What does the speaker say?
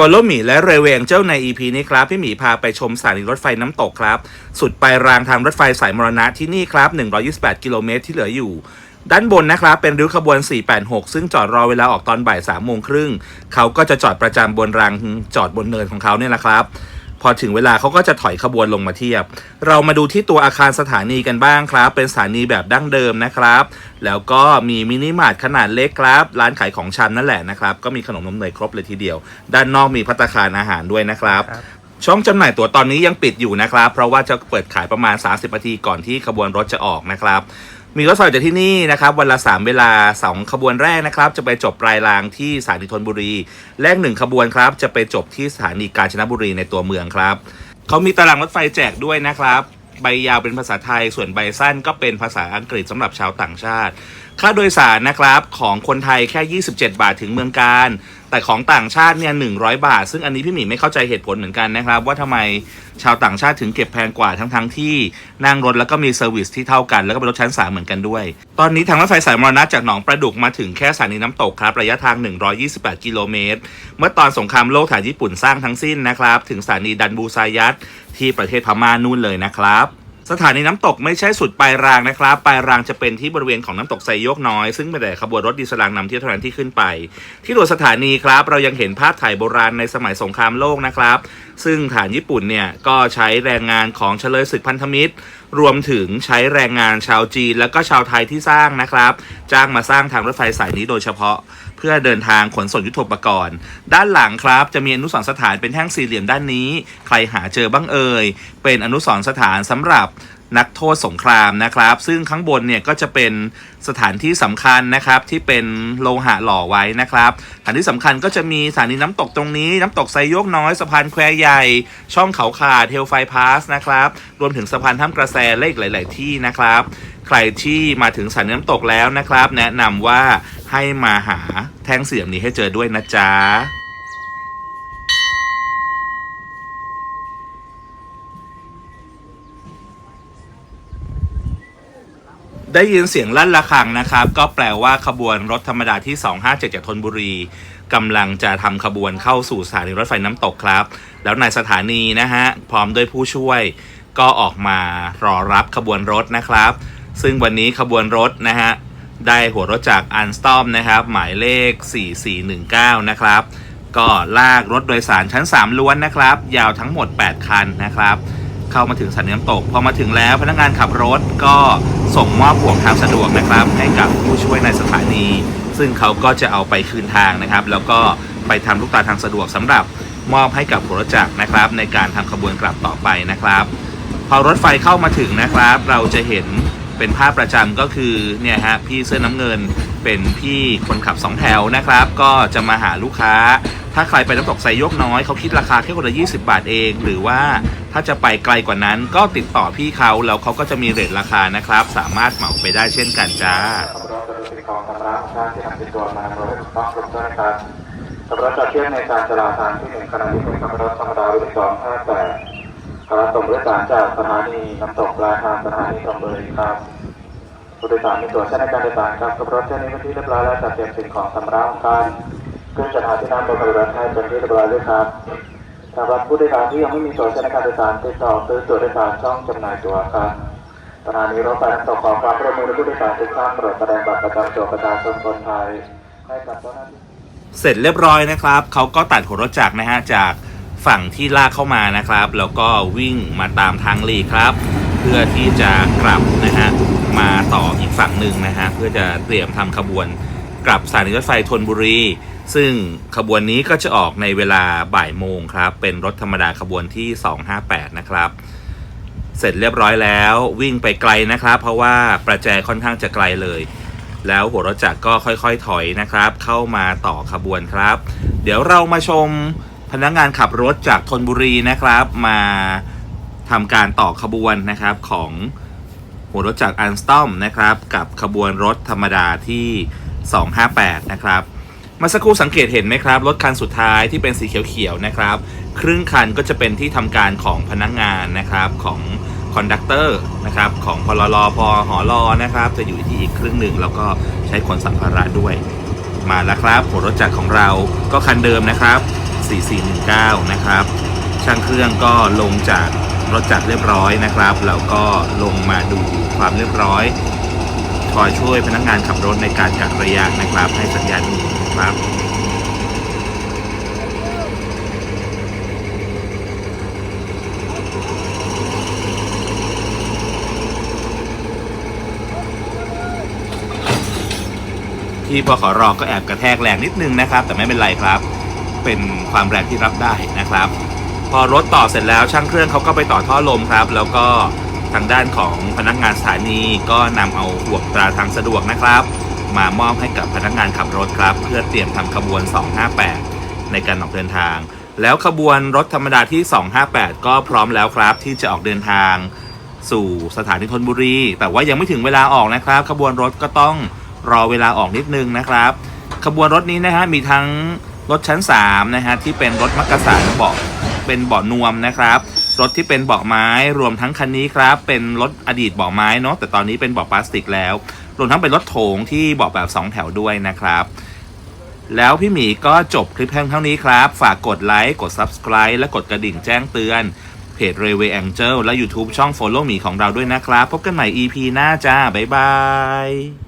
Follow หมีและเรเวงเจ้าใน EP นี้ครับ พี่หมีพาไปชมสถานีรถไฟน้ำตกครับ สุดปลายรางทางรถไฟสายมรณะที่นี่ครับ 128 กิโลเมตรที่เหลืออยู่ ด้านบนนะครับ เป็นริ้วขบวน 486 ซึ่งจอดรอเวลาออกตอนบ่าย3โมงครึ่งเขาก็จะจอดประจำบนรางจอดบนเนินของเขาเนี่ยแหละครับ พอถึงเวลาเขาก็จะถอยขบวนลงมาเทียบ เรามาดูที่ตัวอาคารสถานีกันบ้างครับ เป็นสถานีแบบดั้งเดิมนะครับ แล้วก็มีมินิมาร์ทขนาดเล็กครับ ร้านขายของชำนั่นแหละนะครับ ก็มีขนมนมเนยครบเลยทีเดียว ด้านนอกมีพัตตาคารอาหารด้วยนะครับครับช่องจำหน่ายตั๋วตอนนี้ยังปิดอยู่นะครับ เพราะว่าจะเปิดขายประมาณ 30นาทีก่อนที่ขบวนรถจะออกนะครับ มีรถไฟจากที่นี่นะครับวันละ 3 เวลา 2 ขบวนแรกนะครับ จะไปจบปลายรางที่สถานีธนบุรี แรกหนึ่งขบวนครับ จะไปจบที่สถานีกาญจนบุรีในตัวเมืองครับเขามีตารางรถไฟแจกด้วยนะครับ ใบยาวเป็นภาษาไทย ส่วนใบสั้นก็เป็นภาษาอังกฤษสำหรับชาวต่างชาติ ค่าโดยสารนะครับของคนไทยแค่ 27 บาทถึงเมืองการ แต่ของต่างชาติเนี่ย100บาท ซึ่งอันนี้พี่หมีไม่เข้าใจเหตุผลเหมือนกันนะครับ ว่าทำไมชาวต่างชาติถึงเก็บแพงกว่าทั้งๆทที่นั่งรถแล้วก็มีเซอร์วิสที่เท่ากัน แล้วก็เป็นรถชั้นสามเหมือนกันด้วย ตอนนี้ทางรถไฟสายมรณะจากหนองประดุกมาถึงแค่สถานีน้ำตกครับระยะทาง 128 กิโลเมตร เมื่อตอนสงครามโลกฐานญี่ปุ่นสร้างทั้งสิ้นนะครับ ถึงสถานีดันบูซายัตที่ประเทศพม่านู่นเลยนะครับ สถานีน้ำตกไม่ใช่สุดปลายรางนะครับปลายรางจะเป็นที่บริเวณของน้ำตกไซโยกน้อย ซึ่งเป็นแต่ขบวนรถดีสลรางนำเที่ยวเท่านั้นที่ขึ้นไป ที่ตัวสถานีครับ เรายังเห็นภาพถ่ายโบราณในสมัยสงครามโลกนะครับ ซึ่งฐานญี่ปุ่นเนี่ยก็ใช้แรงงานของเฉลยศึกพันธมิตร รวมถึงใช้แรงงานชาวจีน และก็ชาวไทยที่สร้างนะครับ จ้างมาสร้างทางรถไฟสายนี้โดยเฉพาะ เพื่อเดินทางขนส่งยุทโธปกรณ์ ด้านหลังครับ จะมีอนุสรณ์สถานเป็นแท่งสี่เหลี่ยมด้านนี้ ใครหาเจอบ้างเอ่ยเป็นอนุสรณ์สถานสำหรับ นักโทษสงครามนะครับ ซึ่งข้างบนเนี่ยก็จะเป็นสถานที่สำคัญนะครับที่เป็นโลหะหล่อไว้นะครับสถานที่สำคัญก็จะมีสถานีน้ำตกตรงนี้ น้ำตกไซโยกน้อยสะพานแควใหญ่ ช่องเขาขาดเทลไฟพาสนะครับรวมถึงสะพานถ้ำกระแสและอีกหลาย ๆ ที่นะครับ ใครที่มาถึงสถานีน้ำตกแล้วนะครับ แนะนำว่าให้มาหาแท่งเสียงนี้ให้เจอด้วยนะจ๊ะ ได้ยินเสียงลั่นระฆังนะครับ ก็แปลว่าขบวนรถธรรมดาที่ 257จากธนบุรีกำลังจะทำขบวนเข้าสู่สถานีรถไฟน้ำตกครับ แล้วในสถานีนะฮะพร้อมด้วยผู้ช่วยก็ออกมารอรับขบวนรถนะครับ ซึ่งวันนี้ขบวนรถนะฮะได้หัวรถจากอันสตอมนะครับ หมายเลข 4419 นะครับ ก็ลากรถโดยสารชั้น 3 ล้วนนะครับ ยาวทั้งหมด 8 คันนะครับ เข้ามาถึงสถานีน้ำตก พอมาถึงแล้วพนักงานขับรถก็ส่งมอบห่วงทางสะดวกนะครับ ให้กับผู้ช่วยในสถานี ซึ่งเขาก็จะเอาไปคืนทางนะครับ แล้วก็ไปทำลูกตาทางสะดวกสำหรับมอบให้กับหัวรถจักรนะครับ ในการทำขบวนกลับต่อไปนะครับ พอรถไฟเข้ามาถึงนะครับ เราจะเห็นเป็นภาพประจำก็คือเนี่ยฮะพี่เสื้อน้ำเงินเป็นพี่คนขับสองแถวนะครับ ก็จะมาหาลูกค้า ถ้าใครไปน้ำตกไซโยกน้อยเขาคิดราคาแค่คนละ 20 บาทเอง หรือว่าถ้าจะไปไกลกว่านั้นก็ติดต่อพี่เขาแล้วเขาก็จะมีเรทราคานะครับ สามารถเหมาไปได้เช่นกันจ้าขับรถจะเป็นกองชำระค่าที่ทำเป็นตัวมาโดยถูกต้องตรงด้วยนะครับจะเที่ยวในการจราจรที่หนึ่งขณะที่เป็นขับรถธรรมดารุ่นสองห้าแปดขับรถส่งผู้โดยสารจากสถานีน้ำตกปลายทางสถานีตรงเบอร์ครับผู้โดยสารมีตัวใช้ในการโดยสารครับขับรถเช่นนี้เป็นที่เรียบร้อยแล้วจัดเตรียมสิ่งของสำรับการ ขึ้นสถานที่นั่งบนรถให้เป็นที่เรียบร้อยด้วยครับสำหรับผู้โดยสารที่ยังไม่มีตั๋วใช้ในการโดยสารติดต่อซื้อตั๋วโดยสารช่องจำหน่ายตั๋วครับสถานีรถไฟน้ำตกขอความร่วมมือผู้โดยสารทุกท่านโปรดแสดงบัตรประจำตัวประชาชนคนไทยให้กับเจ้าหน้าที่เสร็จเรียบร้อยนะครับ เขาก็ตัดหัวรถจักรนะฮะจากฝั่งที่ลากเข้ามานะครับ แล้วก็วิ่งมาตามทางลีครับ เพื่อที่จะกลับนะฮะมาต่ออีกฝั่งหนึ่งนะฮะเพื่อจะเตรียมทำขบวนกลับสถานีรถไฟธนบุรี ซึ่งขบวนนี้ก็จะออกในเวลาบ่ายโมงครับ เป็นรถธรรมดาขบวนที่ 258 นะครับ เสร็จเรียบร้อยแล้ววิ่งไปไกลนะครับ เพราะว่าประแจค่อนข้างจะไกลเลย แล้วหัวรถจักรก็ค่อยๆถอยนะครับ เข้ามาต่อขบวนครับ เดี๋ยวเรามาชมพนักงานขับรถจากธนบุรีนะครับ มาทำการต่อขบวนนะครับของหัวรถจักรอันสตอมนะครับ กับขบวนรถธรรมดาที่ 258 นะครับ มาสักครู่สังเกตเห็นไหมครับรถคันสุดท้ายที่เป็นสีเขียวๆนะครับ ครึ่งคันก็จะเป็นที่ทำการของพนักงานนะครับของคอนดักเตอร์นะครับของพลรพหอรอนะครับจะอยู่ที่อีกครึ่งหนึ่งแล้วก็ใช้ขนสัมภาระด้วย มาแล้วครับหัวรถจักรของเราก็คันเดิมนะครับ 4419 นะครับ ช่างเครื่องก็ลงจากรถจักรเรียบร้อยนะครับแล้วก็ลงมาดูความเรียบร้อย คอยช่วยพนักงานขับรถในการกัดระยะนะครับ ให้สัญญาณนะครับที่พอขอรอก็แอบกระแทกแรงนิดนึงนะครับ แต่ไม่เป็นไรครับ เป็นความแรงที่รับได้นะครับ พอรถต่อเสร็จแล้วช่างเครื่องเขาก็ไปต่อท่อลมครับ แล้วก็ ทางด้านของพนักงานสถานีก็นำเอาห่วงตราทางสะดวกนะครับ มามอบให้กับพนักงานขับรถครับ เพื่อเตรียมทำขบวน 258 ในการออกเดินทาง แล้วขบวนรถธรรมดาที่ 258 ก็พร้อมแล้วครับ ที่จะออกเดินทางสู่สถานีธนบุรี แต่ว่ายังไม่ถึงเวลาออกนะครับ ขบวนรถก็ต้องรอเวลาออกนิดนึงนะครับ ขบวนรถนี้นะฮะมีทั้งรถชั้น3นะฮะที่เป็นรถมักกะสันเบาะเป็นเบาะนวมนะครับ รถที่เป็นเบาะไม้รวมทั้งคันนี้ครับ เป็นรถอดีตเบาะไม้เนาะแต่ตอนนี้เป็นเบาะพลาสติกแล้ว รวมทั้งเป็นรถโถงที่เบาะแบบ 2 แถวด้วยนะครับ แล้วพี่หมีก็จบคลิปเพียงเท่านี้ครับ ฝากกดไลค์กด Subscribe และกดกระดิ่งแจ้งเตือนเพจ r a y w a y Angel และ YouTube ช่อง Follow หมีของเราด้วยนะครับ พบกันใหม่ EP หน้าจ้า บ๊ายบาย